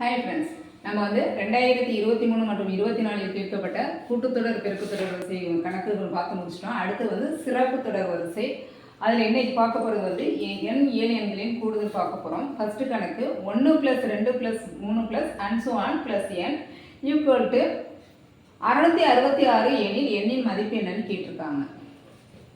Hi friends நம்ம வந்து ரெண்டாயிரத்தி இருபத்தி மூணு மற்றும் இருபத்தி நாலில் தீர்க்கப்பட்ட கூட்டுத்தொடர் பெருக்குத்தொடர் வரிசை கணக்குகள் பார்த்து முடிச்சிட்டோம். அடுத்து வந்து சிறப்பு தொடர் வரிசை. அதில் இன்னைக்கு பார்க்க போகிறது வந்து எண் ஏழு எண்களின் கூடுதல் பார்க்க போகிறோம் ஃபஸ்ட்டு கணக்கு ஒன்று ப்ளஸ் ரெண்டு ப்ளஸ் மூணு plus and an plus n equal to அறுநூத்தி அறுபத்தி ஆறு எண்ணில் எண்ணின் மதிப்பு என்னன்னு கேட்டிருக்காங்க.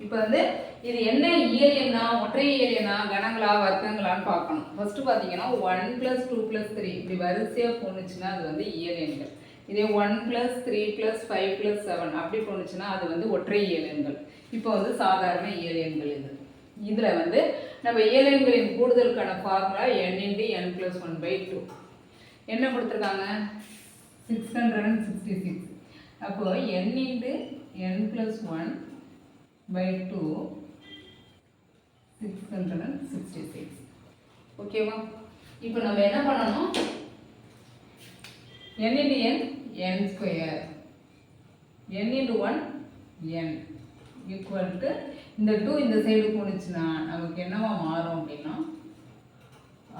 இப்போ வந்து இது என்ன இயல் எண்ணா ஒற்றை இயல் எண்ணா கணங்களா வர்க்கங்களான்னு பார்க்கணும். ஃபஸ்ட்டு பார்த்தீங்கன்னா one plus two plus three இப்படி வரிசையாக போணுச்சுன்னா அது வந்து இயல் எண்கள். இதே one plus three plus five plus seven அப்படி போணுச்சுன்னா அது வந்து ஒற்றை இயல் எண்கள். இப்போ வந்து சாதாரண இயல் எண்கள் இது. இதில் வந்து நம்ம இயல் கூடுதலுக்கான formula n into n plus one by two என்ன கொடுத்துருக்காங்க? Six hundred and sixty six அப்போது n into n plus one by two six hundred and sixty six ஓகேவா இப்போ நம்ம என்ன பண்ணணும்? N into n n square n into one n. Equal to இந்த two இந்த சைடு போணுச்சுன்னா நமக்கு என்னவா மாறும் அப்படின்னா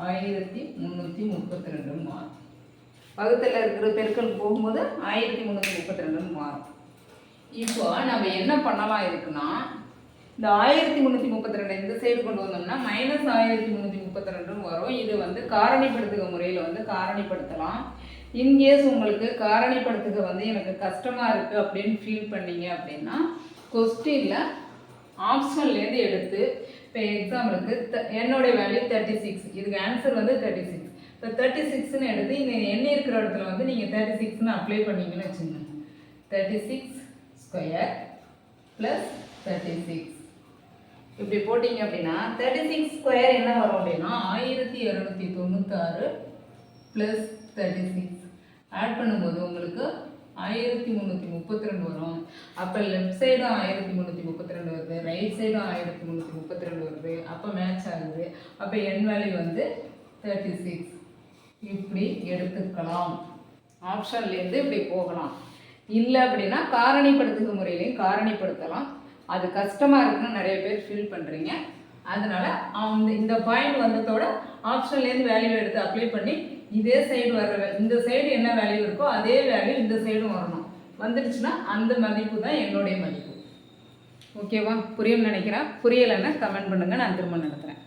ஆயிரத்தி முந்நூற்றி முப்பத்தி ரெண்டுன்னு மாறும். பக்கத்தில் இருக்கிற பெருக்கல் போகும்போது ஆயிரத்தி முந்நூற்றி முப்பத்தி ரெண்டுன்னு மாறும். இப்போ நம்ம என்ன பண்ணலாம் இருக்குன்னா இந்த ஆயிரத்தி முந்நூற்றி முப்பத்தி ரெண்டு இந்த சைடு கொண்டு வந்தோம்னா மைனஸ் ஆயிரத்தி முந்நூற்றி முப்பத்தி ரெண்டுன்னு வரும். இது வந்து காரணிப்படுத்துக முறையில் வந்து காரணிப்படுத்தலாம். இன்கேஸ் உங்களுக்கு காரணிப்படுத்துக வந்து எனக்கு கஷ்டமாக இருக்குது அப்படின்னு ஃபீல் பண்ணீங்க அப்படின்னா கொஸ்டினில் ஆப்ஷன்லேருந்து எடுத்து இப்போ எக்ஸாம்பிளுக்கு த- என்னோட வேல்யூ தேர்ட்டி சிக்ஸ் இதுக்கு ஆன்சர் வந்து தேர்ட்டி சிக்ஸ் இப்போ தேர்ட்டி சிக்ஸ்னு எடுத்து இந்த எண்ணெய் இருக்கிற இடத்துல வந்து நீங்கள் தேர்ட்டி சிக்ஸ்னு அப்ளை பண்ணிங்கன்னு வச்சுங்க thirty six square plus thirty six இப்படி போட்டிங்க அப்படின்னா தேர்ட்டி சிக்ஸ் ஸ்கொயர் என்ன வரும் அப்படின்னா ஆயிரத்தி இரநூத்தி தொண்ணூத்தாறு ப்ளஸ் தேர்ட்டி சிக்ஸ் ஆட் பண்ணும்போது உங்களுக்கு ஆயிரத்தி முந்நூற்றி முப்பத்தி ரெண்டு வரும். அப்போ லெஃப்ட் சைடும் ஆயிரத்தி முந்நூற்றி முப்பத்தி ரெண்டு வருது ரைட் சைடும் ஆயிரத்தி முந்நூற்றி முப்பத்தி ரெண்டு வருது. அப்போ மேட்ச் ஆகுது. அப்போ என் வேல்யூ வந்து தேர்ட்டி சிக்ஸ் இப்படி எடுத்துக்கலாம். ஆப்ஷன்லேருந்து இப்படி போகலாம். இல்லை அப்படின்னா காரணிப்படுத்துகிற முறையிலையும் காரணிப்படுத்தலாம். அது கஷ்டமாக இருக்குன்னு நிறைய பேர் ஃபீல் பண்ணுறீங்க அதனால் அந்த இந்த பாயிண்ட் வந்ததோட ஆப்ஷன்லேருந்து வேல்யூ எடுத்து அப்ளை பண்ணி இதே சைடு வர்ற இந்த சைடு என்ன வேல்யூ இருக்கோ அதே வேல்யூ இந்த சைடும் வரணும். வந்துடுச்சுன்னா அந்த மதிப்பு தான் என்னுடைய மதிப்பு. ஓகேவா புரியும்னு நினைக்கிறேன். புரியலைன்னா கமெண்ட் பண்ணுங்கள் நான் திரும்ப நடத்துகிறேன்